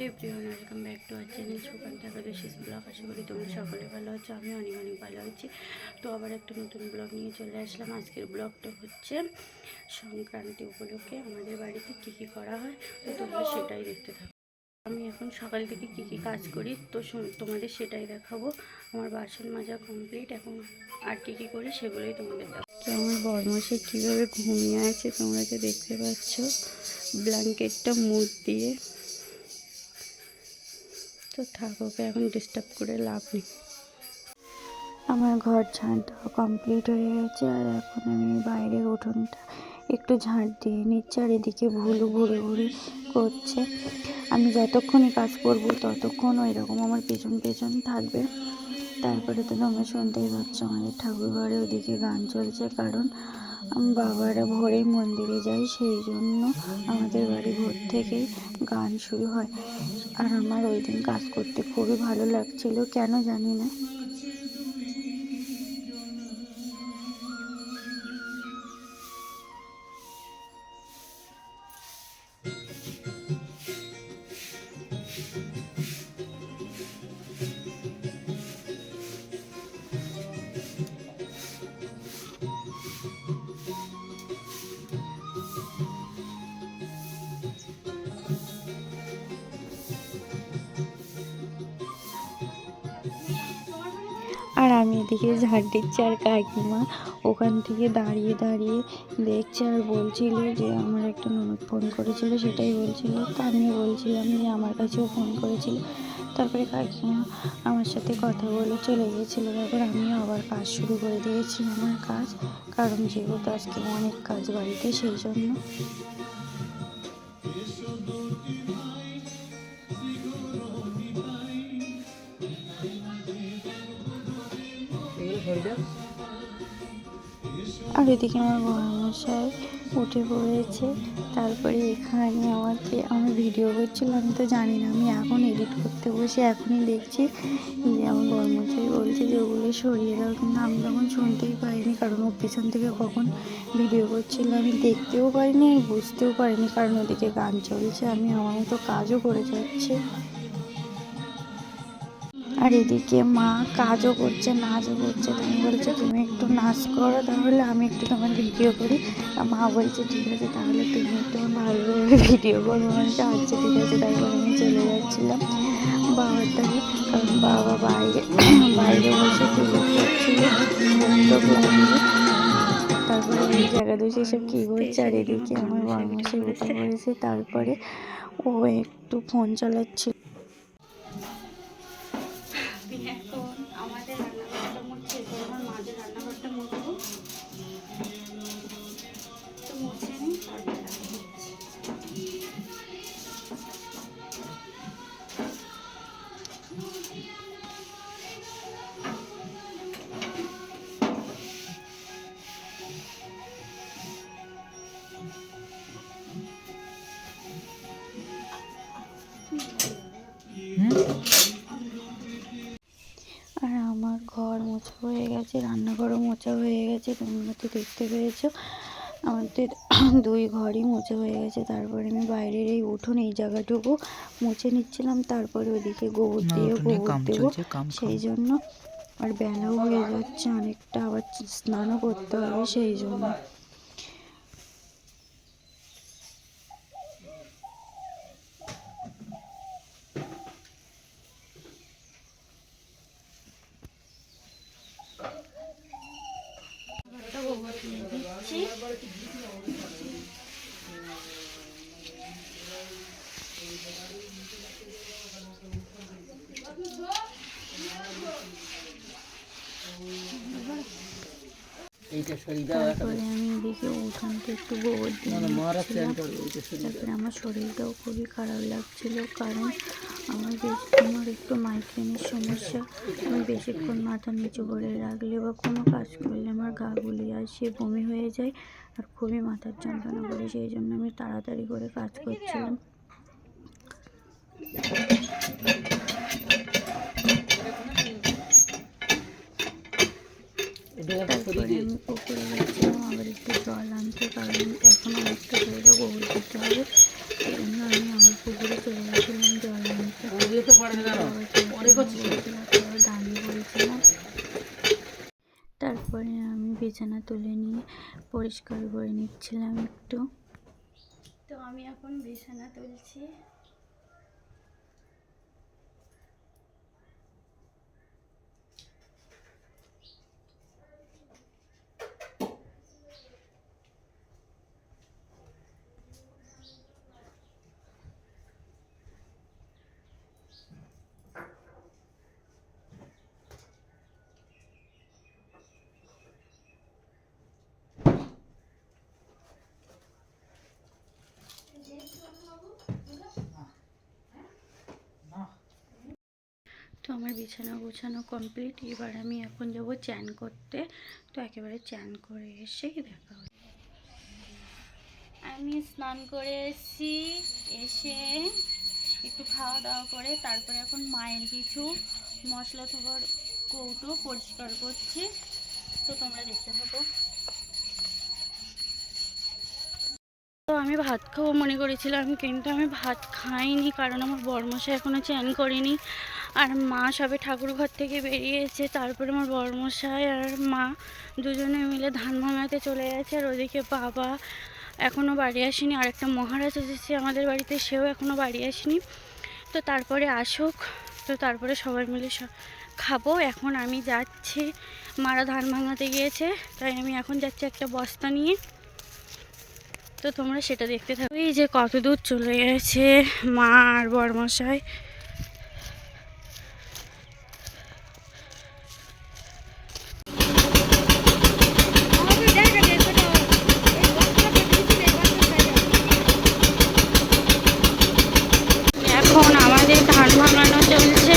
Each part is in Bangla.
Everyone welcome back to our channel Sukanta Ekadashi blog আশা করি তোমরা সকলে ভালো আছো আমি অনেক অনেক ভালো আছি। তো আবার একটা নতুন ব্লগ নিয়ে চলে আসলাম। আজকের ব্লগটা হচ্ছে সংক্রান্তি উপলক্ষে আমাদের বাড়িতে কী কী করা হয়, তো তোমরা সেটাই দেখতে থাকো। আমি এখন সকাল থেকে কী কী কাজ করি, তো তোমাদের সেটাই দেখাবো। আমার বাসন মাজা কমপ্লিট এখন আর কী কী করি সেগুলোই তোমাদের দেখাবো। আমার বরমাসে কীভাবে ঘুমিয়ে আছে তোমরা তো দেখতে পাচ্ছ। ব্ল্যাঙ্কেটটা মুখ দিয়ে তো থাক, ওকে এখন ডিস্টার্ব করে লাভ নেই। আমার ঘর ঝাঁট দেওয়া কমপ্লিট হয়ে গেছে, আর এখন আমি বাইরের উঠোনটা একটু ঝাঁট দিয়ে নিচ্ছি, আর এদিকে ভুলু ঘুরে ঘুরে করছে। আমি যতক্ষণই কাজ করব ততক্ষণ ওই রকম আমার পেছন পেছন থাকবে। তারপরে তো তোমরা শুনতেই পাচ্ছ আমাদের ঠাকুর ঘরে ওদিকে গান চলছে, কারণ বাবারা ভোরে মন্দিরে যায় সেই জন্য আমাদের বাড়ি ভোর থেকেই গান শুরু হয়। আর আমার ওই দিন কাজ করতে খুবই ভালো লাগছিল, কেন জানি না। আর আমি এদিকে ঝাড় দিচ্ছি আর কাকিমা ওখান থেকে দাঁড়িয়ে দাঁড়িয়ে দেখছে আর বলছিল যে আমার একটা ননদ ফোন করেছিল, সেটাই বলছিল। তো আমি বলছিলাম যে আমার কাছেও ফোন করেছিল। তারপরে কাকিমা আমার সাথে কথা বলে চলে গিয়েছিল। তারপর আমিও আবার কাজ শুরু করে দিয়েছি, আমার কাজ। কারণ যেহেতু আজকে অনেক কাজ বাড়িতে, সেই জন্য আর এদিকে আমার বড়মশাই উঠে পড়েছে। তারপরে এখানে আমাকে আমি ভিডিও করছিলাম আমি তো জানি না, আমি এখন এডিট করতে বসে এখনই দেখছি। যে আমার বড়মশাই বলছে যে ওগুলো সরিয়ে দাও, কিন্তু আমি তখন শুনতেই পারিনি কারণ ও পিছন থেকে কখন ভিডিও করছিল, আমি দেখতেও পারিনি বুঝতেও পারিনি, কারণ ওদিকে গান চলছে, আমি আমার মতো কাজও করে যাচ্ছি। আর এদিকে মা কাজও করছে, নাচও করছে। তুমি বলছে, তুমি একটু নাচ করো তাহলে আমি একটু তোমার ভিডিও করি। মা বলছে, ঠিক আছে, তাহলে তুমি একটু ভালোভাবে ভিডিও করো। বলছে আচ্ছা ঠিক আছে তারপর আমি চলে যাচ্ছিলাম বাবার দাঁড়িয়ে কারণ বাবা বাইরে বাইরে বসে করছিল তারপরে এই জায়গা দোষে সব কী করছে? আর এদিকে আমার বরমাসে উঠে পড়েছে তারপরে ও একটু ফোন চালাচ্ছিল। রান্নাঘরও মোচা হয়ে গেছে তোমরা তো দেখতে পেয়েছ। আমাদের দুই ঘরই মোচা হয়ে গেছে তারপরে আমি বাইরের এই উঠোন এই জায়গাটুকু মুছে নিচ্ছিলাম তারপরে ওইদিকে গোবর দিয়ে গোবর দেব। দেবো সেই জন্য আর বেলাও হয়ে যাচ্ছে অনেকটা আবার স্নানও করতে হবে সেই জন্য। তারপরে আমি এদিকে উঠানটা একটু গোবর দিয়ে মানে তারপরে আমার শরীরটাও খুবই খারাপ লাগছিল কারণ আমার আমার একটু মাইগ্রেনের সমস্যা। আমি বেশিক্ষণ মাথা নিচু করে রাখলে বা কোনো কাজ করলে আমার গা গুলিয়ে আসে বমি হয়ে যায়। আর খুবই মাথার যন্ত্রণা করে সেই জন্য আমি তাড়াতাড়ি করে কাজ করছিলাম। তারপরে আমি পুকুরে গেছিলাম আবার একটু জল আনতে কারণ এখন অনেকটা দূরে গোবর দিতে হবে। সেই জন্য আমি আবার পুকুরে চলে গেছিলাম জল আনতে অনেক হচ্ছে দাঁড়িয়ে পড়েছিলাম তারপরে আমি বিছানা তুলে নিয়ে পরিষ্কার করে নিচ্ছিলাম একটু। তো আমি এখন বিছানা তুলছি। তো আমার বিছানা গোছানো কমপ্লিট এবার আমি এখন যাব চ্যান করতে। তো একেবারে চ্যান করে এসেই দেখা হবে আমি স্নান করে এসেছি। এসে একটু খাওয়া দাওয়া করে তারপরে এখন মায়ের কিছু মশলা থাকার কৌটো পরিষ্কার করছি। তো তোমরা দেখতে থাকো। তো আমি ভাত খাব মনে করেছিলাম, কিন্তু আমি ভাত খাইনি, কারণ আমার বরমশাই এখনও চ্যান করিনি। আর মা সবে ঠাকুর ঘর থেকে বেরিয়েছে, তারপরে আমার বরমশাই আর মা দুজনে মিলে ধান ভাঙাতে চলে গেছে। আর ওদিকে বাবা এখনও বাড়ি আসেনি, আর একটা মহারাজ এসেছে আমাদের বাড়িতে, সেও এখনও বাড়ি আসেনি। তো তারপরে আসুক, তো তারপরে সবাই মিলে খাব। এখন আমি যাচ্ছি, মারা ধান ভাঙাতে গিয়েছে, তাই আমি এখন যাচ্ছি একটা বস্তা নিয়ে। তো তোমরা সেটা দেখতে থাকো। এই যে কত দূর চলে গেছে মা আর বরমশাই এখন আমাদের ধান ভাঙানো চলছে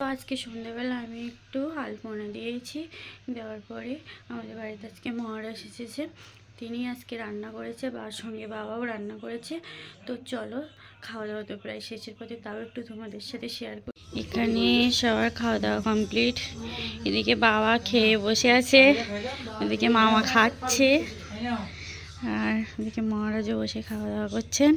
তো আজকে সন্ধ্যাবেলা আমি একটু আলপনা দিয়েছি দেওয়ার পরে আমাদের বাড়িতে আজকে মহারাজ এসেছে। তিনি আজকে রান্না করেছে বা সঙ্গে বাবাও রান্না করেছে। তো চলো খাওয়া দাওয়া তো প্রায় শেষের পথে, তাও একটু তোমাদের সাথে শেয়ার করি। এখানে সবার খাওয়া দাওয়া কমপ্লিট এদিকে বাবা খেয়ে বসে আছে ওদিকে মামা খাচ্ছে, আর এদিকে মহারাজও বসে খাওয়া দাওয়া করছেন।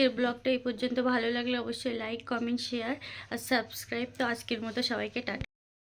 আজকের ব্লগটা এই পর্যন্ত। ভালো লাগলে অবশ্যই লাইক কমেন্ট শেয়ার আর সাবস্ক্রাইব তো আজকের মতো সবাইকে টাটা।